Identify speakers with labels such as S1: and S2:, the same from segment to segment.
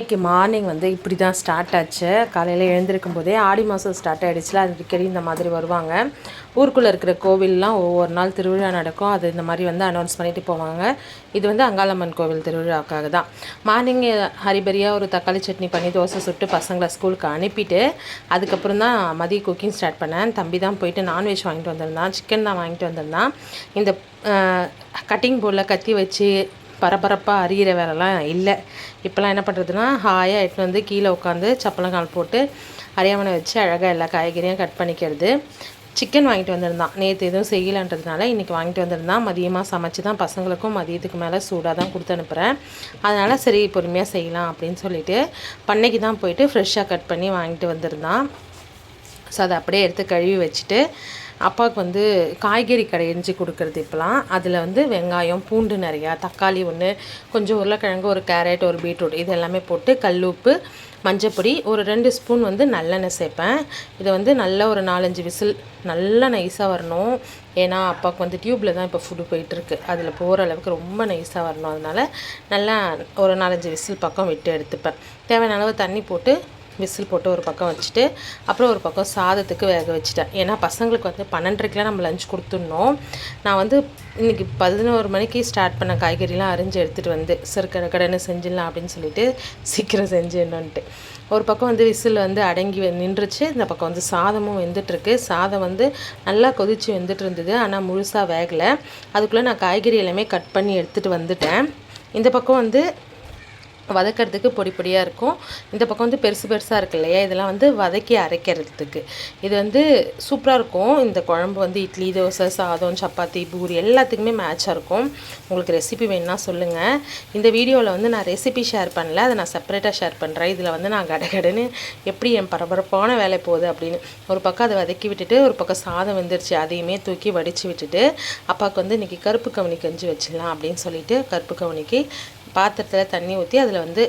S1: இன்றைக்கி மார்னிங் வந்து இப்படி தான் ஸ்டார்ட் ஆச்சு. காலையில் எழுந்திருக்கும் போதே ஆடி மாதம் ஸ்டார்ட் ஆகிடுச்சுல அடிக்கடி இந்த மாதிரி வருவாங்க. ஊருக்குள்ளே இருக்கிற கோவில்லாம் ஒவ்வொரு நாள் திருவிழா நடக்கும். அது இந்த மாதிரி வந்து அனௌன்ஸ் பண்ணிட்டு போவாங்க. இது வந்து அங்காளம்மன் கோவில் திருவிழாக்காக தான் மார்னிங் ஹரிபரியாக ஒரு தக்காளி சட்னி பண்ணி தோசை சுட்டு பசங்களை ஸ்கூலுக்கு அனுப்பிட்டு அதுக்கப்புறம் தான் மதிய குக்கிங் ஸ்டார்ட் பண்ணேன். தம்பி தான் போயிட்டு நான்வெஜ் வாங்கிட்டு வந்திருந்தான். சிக்கன் தான் வாங்கிட்டு வந்திருந்தான். இந்த கட்டிங் போர்டில் கத்தி வச்சு பரபரப்பாக அறிகிற வேலைலாம் இல்லை. இப்போல்லாம் என்ன பண்ணுறதுன்னா ஹாயாக எடுத்துன்னு வந்து கீழே உட்காந்து சப்பளங்கால் போட்டு அரியாமனை வச்சு அழகாக எல்லா காய்கறியும் கட் பண்ணிக்கிறது. சிக்கன் வாங்கிட்டு வந்திருந்தான். நேற்று எதுவும் செய்யலான்றதுனால இன்றைக்கி வாங்கிட்டு வந்திருந்தான். மதியமாக சமைச்சு தான் பசங்களுக்கும் மதியத்துக்கு மேலே சூடாக தான் கொடுத்து அனுப்புகிறேன் அதனால் சரி பொறுமையாக செய்யலாம் அப்படின்னு சொல்லிட்டு பண்ணைக்கு தான் போயிட்டு ஃப்ரெஷ்ஷாக கட் பண்ணி வாங்கிட்டு வந்திருந்தான். ஸோ அதை அப்படியே எடுத்து கழுவி வச்சுட்டு அப்பாவுக்கு வந்து காய்கறி கடைஞ்சி கொடுக்குறது இப்போலாம் அதில் வந்து வெங்காயம் பூண்டு நிறையா தக்காளி ஒன்று கொஞ்சம் உருளைக்கிழங்கு ஒரு கேரட் ஒரு பீட்ரூட் இது எல்லாமே போட்டு கல் உப்பு மஞ்சப்பொடி ஒரு ரெண்டு ஸ்பூன் வந்து நல்லெண்ணெய் சேர்ப்பேன். இதை வந்து நல்ல ஒரு நாலஞ்சு விசில் நல்லா நைஸாக வரணும். ஏன்னா அப்பாவுக்கு வந்து டியூப்பில் தான் இப்போ ஃபுட்டு போயிட்டுருக்கு. அதில் போகிற அளவுக்கு ரொம்ப நைஸாக வரணும். அதனால் நல்லா ஒரு நாலஞ்சு விசில் பக்கம் விட்டு எடுத்துப்பேன். தேவையான அளவு தண்ணி போட்டு விசில் போட்டு ஒரு பக்கம் வச்சுட்டு அப்புறம் ஒரு பக்கம் சாதத்துக்கு வேக வச்சுட்டேன். ஏன்னா பசங்களுக்கு வந்து பன்னெண்டரைக்கெலாம் நம்ம லஞ்ச் கொடுத்துடணும். நான் வந்து இன்றைக்கி பதினோரு மணிக்கு ஸ்டார்ட் பண்ண காய்கறிலாம் அரிஞ்சு எடுத்துகிட்டு வந்து சரி கடைன்னு செஞ்சிடலாம் அப்படின்னு சொல்லிட்டு சீக்கிரம் செஞ்சிடணுன்ட்டு. ஒரு பக்கம் வந்து விசில் வந்து அடங்கி நின்றுச்சு. இந்த பக்கம் வந்து சாதமும் வெந்துட்டுருக்கு. சாதம் வந்து நல்லா கொதித்து வெந்துட்டு இருந்தது ஆனால் முழுசாக வேகலை. அதுக்குள்ளே நான் காய்கறி எல்லாமே கட் பண்ணி எடுத்துகிட்டு வந்துட்டேன். இந்த பக்கம் வந்து வதக்கிறதுக்கு பொடி பொடியாக இருக்கும். இந்த பக்கம் வந்து பெருசு பெருசாக இருக்கு இல்லையா? இதெல்லாம் வந்து வதக்கி அரைக்கிறதுக்கு. இது வந்து சூப்பராக இருக்கும். இந்த குழம்பு வந்து இட்லி தோசை சாதம் சப்பாத்தி பூரி எல்லாத்துக்குமே மேட்சாக இருக்கும். உங்களுக்கு ரெசிபி வேணும்னா சொல்லுங்கள் இந்த வீடியோவில் வந்து நான் ரெசிபி ஷேர் பண்ணல. அதை நான் செப்பரேட்டாக ஷேர் பண்ணுறேன் இதில் வந்து நான் கடகடன்னு எப்படி என் பரபரப்பான வேலை போகுது அப்படின்னு. ஒரு பக்கம் அதை வதக்கி விட்டுட்டு ஒரு பக்கம் சாதம் வந்துருச்சு. அதையுமே தூக்கி வடித்து விட்டுட்டு அப்பாவுக்கு வந்து இன்றைக்கி கருப்பு கவனி கஞ்சி வச்சிடலாம் அப்படின்னு சொல்லிட்டு கருப்பு கவனிக்கு பாத்திரத்தில் தண்ணி ஊற்றி அதில் வந்து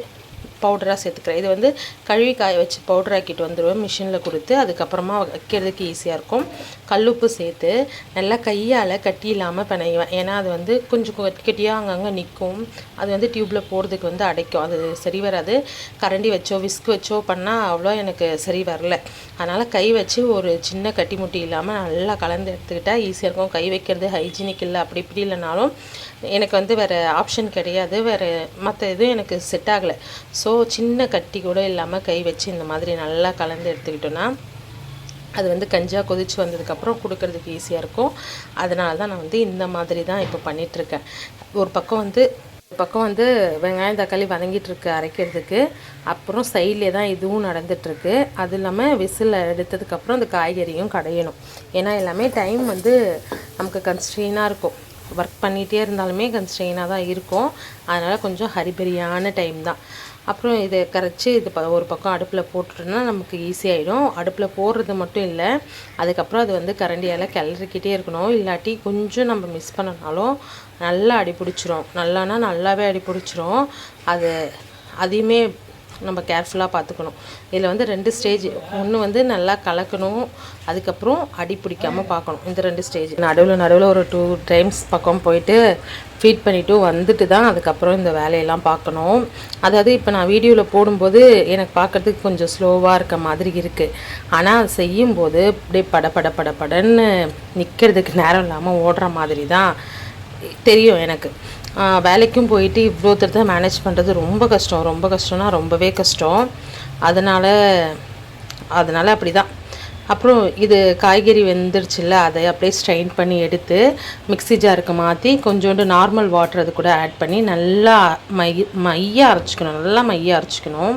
S1: பவுடராக சேர்த்துக்கிறேன். இது வந்து கழுவி காய வச்சு பவுடராக்கிட்டு வந்துடுவேன். மிஷினில் கொடுத்து அதுக்கப்புறமா வைக்கிறதுக்கு ஈஸியாக இருக்கும். கல்லுப்பு சேர்த்து நல்லா கையால் கட்டி இல்லாமல் பிணையுவேன் ஏன்னா அது வந்து கொஞ்சம் கட்டியாக அங்கங்கே நிற்கும் அது வந்து டியூப்பில் போகிறதுக்கு வந்து அடைக்கும். அது சரி வராது. கரண்டி வச்சோ விஸ்க் வச்சோ பண்ணால் அவ்வளோ எனக்கு சரி வரல. அதனால் கை வச்சு ஒரு சின்ன கட்டி முட்டி இல்லாமல் நல்லா கலந்து எடுத்துக்கிட்டால் ஈஸியாக இருக்கும். கை வைக்கிறது ஹைஜீனிக் இல்லை அப்படி இப்படி இல்லைனாலும் எனக்கு வந்து வேறு ஆப்ஷன் கிடையாது. வேறு மற்ற எதுவும் எனக்கு செட் ஆகலை. ஸோ சின்ன கட்டி கூட இல்லாமல் கை வச்சு இந்த மாதிரி நல்லா கலந்து எடுத்துக்கிட்டோன்னா அது வந்து கஞ்சாக கொதித்து வந்ததுக்கப்புறம் கொடுக்கறதுக்கு ஈஸியாக இருக்கும். அதனால தான் நான் வந்து இந்த மாதிரி தான் இப்போ பண்ணிகிட்ருக்கேன் ஒரு பக்கம் வந்து ஒரு பக்கம் வந்து வெங்காயம் தக்காளி வதங்கிட்டுருக்கு அரைக்கிறதுக்கு. அப்புறம் சைட்லேயே தான் இதுவும் நடந்துகிட்ருக்கு அது இல்லாமல் விசில் எடுத்ததுக்கப்புறம் அந்த காய்கறியும் கடையணும். ஏன்னா எல்லாமே டைம் வந்து நமக்கு கன்ஸ்ட்ரெயினாக இருக்கும். ஒர்க் பண்ணிகிட்டே இருந்தாலுமே கன்ஸ்ட்ரெயினாக தான் இருக்கும். அதனால் கொஞ்சம் ஹரிபரியான டைம் தான். அப்புறம் இதை கரைச்சி இது ப ஒரு பக்கம் அடுப்பில் போட்டுட்டோம்னா நமக்கு ஈஸியாகிடும் அடுப்பில் போடுறது மட்டும் இல்லை. அதுக்கப்புறம் அது வந்து கரண்டியால் கிளறிக்கிட்டே இருக்கணும். இல்லாட்டி கொஞ்சம் நம்ம மிஸ் பண்ணனாலும் நல்லா அடி பிடிச்சிரும் நல்லானா நல்லாவே அடி பிடிச்சிரும் அது அதையுமே நம்ம கேர்ஃபுல்லாக பார்த்துக்கணும். இதில் வந்து ரெண்டு ஸ்டேஜ் ஒன்று வந்து நல்லா கலக்கணும். அதுக்கப்புறம் அடி பிடிக்காமல் பார்க்கணும். இந்த ரெண்டு ஸ்டேஜ் நடுவில் நடுவில் ஒரு டூ டைம்ஸ் பக்கம் போயிட்டு ஃபீட் பண்ணிவிட்டு வந்துட்டு தான் அதுக்கப்புறம் இந்த வேலையெல்லாம் பார்க்கணும். அதாவது இப்போ நான் வீடியோவில் போடும்போது எனக்கு பார்க்குறதுக்கு கொஞ்சம் ஸ்லோவாக இருக்க மாதிரி இருக்குது ஆனால் செய்யும்போது அப்படியே பட பட பட படன்னு நிற்கிறதுக்கு நேரம் இல்லாமல் ஓடுற மாதிரி தான் தெரியும் எனக்கு. வேலைக்கும் போயிட்டு இவ்வளோ மேனேஜ் பண்ணுறது ரொம்ப கஷ்டம். ரொம்ப கஷ்டம்னா ரொம்பவே கஷ்டம். அதனால் அதனால் அப்படி தான் அப்புறம் இது காய்கறி வெந்துருச்சுல்ல அதை அப்படியே ஸ்ட்ரைன் பண்ணி எடுத்து மிக்ஸி ஜாருக்கு மாற்றி கொஞ்சோண்டு நார்மல் வாட்டர் அது கூட ஆட் பண்ணி நல்லா மை மையாக அரைச்சிக்கணும். நல்லா மையாக அரைச்சிக்கணும்.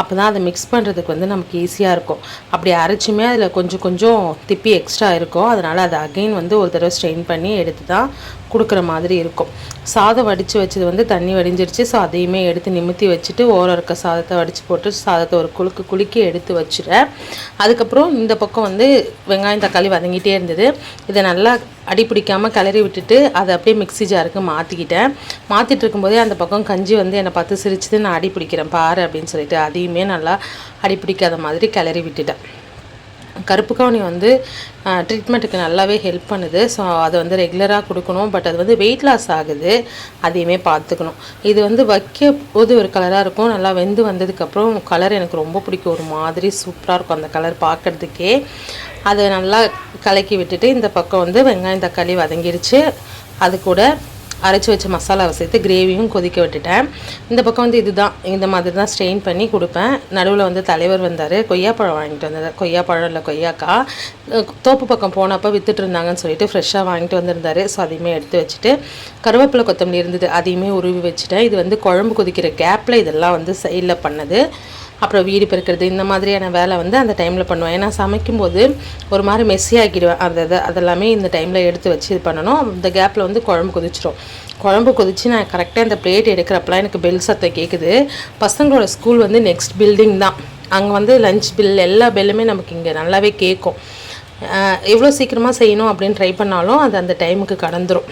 S1: அப்போ தான் அதை மிக்ஸ் பண்ணுறதுக்கு வந்து நமக்கு ஈஸியாக இருக்கும். அப்படி அரைச்சுமே அதில் கொஞ்சம் கொஞ்சம் திப்பி எக்ஸ்ட்ரா இருக்கும். அதனால் அதை அகெயின் வந்து ஒரு தடவை ஸ்ட்ரெயின் பண்ணி எடுத்து தான் கொடுக்குற மாதிரி இருக்கும். சாதம் வடித்து வச்சது வந்து தண்ணி வடிஞ்சிருச்சு. ஸோ அதையுமே எடுத்து நிமித்தி வச்சுட்டு ஓரம் இருக்க சாதத்தை வடித்து போட்டு சாதத்தை ஒரு குலுக்கு குலுக்கி எடுத்து வச்சுட்டேன் அதுக்கப்புறம் இந்த பக்கம் வந்து வெங்காயம் தக்காளி வதங்கிட்டே இருந்தது. இதை நல்லா அடி பிடிக்காமல் கிளறி விட்டுட்டு அதை அப்படியே மிக்சி ஜாருக்கு மாற்றிக்கிட்டேன் மாற்றிட்டு இருக்கும்போதே அந்த பக்கம் கஞ்சி வந்து என்னை பார்த்து சிரிச்சுட்டு நான் அடி பிடிக்கிறேன் பாரு அப்படின்னு சொல்லிட்டு அதையுமே நல்லா அடி பிடிக்காத மாதிரி கிளறி விட்டுட்டேன். கருப்பு கவுனி வந்து ட்ரீட்மெண்ட்டுக்கு நல்லாவே ஹெல்ப் பண்ணுது. ஸோ அதை வந்து ரெகுலராக கொடுக்கணும். பட் அது வந்து வெயிட் லாஸ் ஆகுது. அதையுமே பார்த்துக்கணும். இது வந்து வைக்க போது ஒரு கலராக இருக்கும். நல்லா வெந்து வந்ததுக்கப்புறம் கலர் எனக்கு ரொம்ப பிடிக்கும். ஒரு மாதிரி சூப்பராக இருக்கும் அந்த கலர் பார்க்குறதுக்கே. அதை நல்லா கலக்கி விட்டுட்டு இந்த பக்கம் வந்து வெங்காயம் தக்காளி வதங்கிருச்சு. அது கூட அரைச்சி வச்ச மசாலாவை சேர்த்து கிரேவியும் கொதிக்க விட்டுட்டேன். இந்த பக்கம் வந்து இதுதான். இந்த மாதிரி தான் ஸ்ட்ரெயின் பண்ணி கொடுப்பேன். நடுவில் வந்து தலைவர் வந்தார். கொய்யாப்பழம் வாங்கிட்டு வந்தார். கொய்யாப்பழம் இல்லை கொய்யாக்கா. தோப்பு பக்கம் போனப்போ வித்துட்டு இருந்தாங்கன்னு சொல்லிட்டு ஃப்ரெஷ்ஷாக வாங்கிட்டு வந்திருந்தாரு. ஸோ அதையுமே எடுத்து வச்சுட்டு கருவேப்பிலை கொத்தமல்லி இருந்தது. அதையுமே உருவி வச்சுட்டேன். இது வந்து குழம்பு கொதிக்கிற கேப்பில் இதெல்லாம் வந்து சைடில் பண்ணது. அப்புறம் வீடு பெருக்கிறது இந்த மாதிரியான வேலை வந்து அந்த டைமில் பண்ணுவேன். ஏன்னா சமைக்கும்போது ஒரு மாதிரி மெஸ்ஸி ஆக்கிடுவேன் அந்த இதை அதெல்லாமே இந்த டைமில் எடுத்து வச்சு இது பண்ணணும். இந்த கேப்பில் வந்து குழம்பு கொதிச்சிரும். குழம்பு கொதிச்சு நான் கரெக்டாக இந்த பிளேட் எடுக்கிறப்பலாம் எனக்கு பெல் சத்தம் கேட்குது பசங்களோட ஸ்கூல் வந்து நெக்ஸ்ட் பில்டிங் தான். அங்கே வந்து லஞ்ச் பில் எல்லா பெல்லுமே நமக்கு இங்கே நல்லாவே கேட்கும் எவ்வளோ சீக்கிரமாக செய்யணும் அப்படின்னு ட்ரை பண்ணாலும் அது அந்த டைமுக்கு கடந்துடும்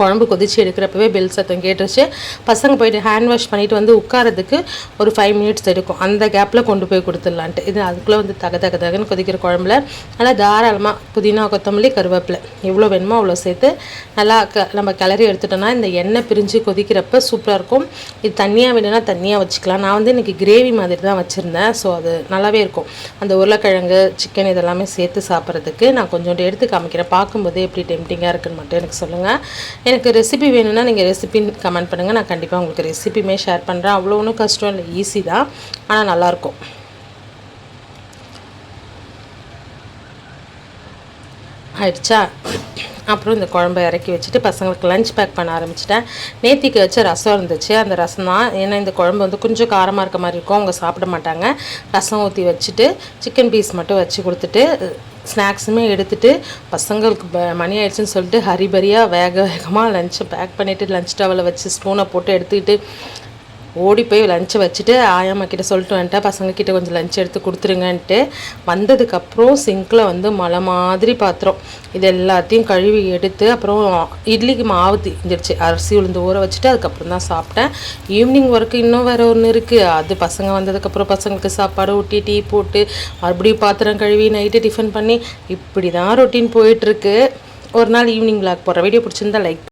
S1: குழம்பு கொதிச்சு எடுக்கிறப்பவே பெல் சத்தம் கேட்டுருச்சு. பசங்க போயிட்டு ஹேண்ட் வாஷ் பண்ணிட்டு வந்து உட்காரதுக்கு ஒரு ஃபைவ் மினிட்ஸ் எடுக்கும். அந்த கேப்பில் கொண்டு போய் கொடுத்துடலான்ட்டு. இது அதுக்குள்ளே வந்து தக தக தகன்னு கொதிக்கிற குழம்புல. நல்லா தாராளமாக புதினா கொத்தமல்லி கருவேப்பிலை. எவ்வளோ வேணுமோ அவ்வளோ சேர்த்து நல்லா க நம்ம கிளறி எடுத்துட்டோம்னா இந்த எண்ணெய் பிரிஞ்சு கொதிக்கிறப்ப சூப்பராக இருக்கும். இது தண்ணியாக வேணும்னா தண்ணியாக வச்சுக்கலாம். நான் வந்து இன்றைக்கி கிரேவி மாதிரி தான் வச்சுருந்தேன். ஸோ அது நல்லாவே இருக்கும். அந்த உருளைக்கிழங்கு சிக்கன் இதெல்லாமே சேர்த்து சாப்பிட்றதுக்கு நான் கொஞ்சோண்டு எடுத்து காமிக்கிறேன். பார்க்கும்போது எப்படி டெம்டிங்காக இருக்குன்னு மட்டும் எனக்கு சொல்லுங்கள் எனக்கு ரெசிபி வேணும்னா நீங்கள் ரெசிபி கமெண்ட் பண்ணுங்கள் நான் கண்டிப்பாக உங்களுக்கு ரெசிபியுமே ஷேர் பண்ணுறேன் அவ்வளோ ஒன்றும் கஷ்டம் இல்லை. ஈஸி தான். ஆனால் நல்லாயிருக்கும் ஆயிடுச்சா? அப்புறம் இந்த குழம்பை இறக்கி வச்சுட்டு பசங்களுக்கு லஞ்ச் பேக் பண்ண ஆரம்பிச்சிட்டேன். நேத்திக்கு வச்ச ரசம் இருந்துச்சு. அந்த ரசம் தான். ஏன்னா இந்த குழம்பு வந்து கொஞ்சம் காரமாக இருக்க மாதிரி இருக்கும். அவங்க சாப்பிட மாட்டாங்க. ரசம் ஊற்றி வச்சுட்டு சிக்கன் பீஸ் மட்டும் வச்சு கொடுத்துட்டு ஸ்நாக்ஸுமே எடுத்துகிட்டு பசங்களுக்கு மணி ஆயிடுச்சுன்னு சொல்லிட்டு ஹரிபரியாக வேக வேகமாக லஞ்சை பேக் பண்ணிவிட்டு லஞ்ச் டவலை வச்சு ஸ்பூனை போட்டு எடுத்துக்கிட்டு ஓடி போய் லஞ்சை வச்சுட்டு ஆயாம்மா கிட்ட சொல்லிட்டு வந்துட்டேன். பசங்க கிட்ட கொஞ்சம் லஞ்ச் எடுத்து கொடுத்துருங்கன்ட்டு. வந்ததுக்கப்புறம் சிங்கில் வந்து மழை மாதிரி பாத்திரம். இது எல்லாத்தையும் கழுவி எடுத்து அப்புறம் இட்லிக்கு மாவு தீஞ்சிடுச்சு அரிசி உளுந்து ஊற வச்சுட்டு அதுக்கப்புறம் தான் சாப்பிட்டேன். ஈவினிங் ஒர்க்கு இன்னும் வேறு ஒன்று இருக்குது அது பசங்க வந்ததுக்கப்புறம் பசங்களுக்கு சாப்பாடு ஊட்டி டீ போட்டு மறுபடியும் பாத்திரம் கழுவி நைட்டு டிஃபன் பண்ணி இப்படி தான் ரொட்டீன் போயிட்டுருக்கு. ஒரு நாள் ஈவினிங் விளாக் போடுற வீடியோ பிடிச்சிருந்தா லைக்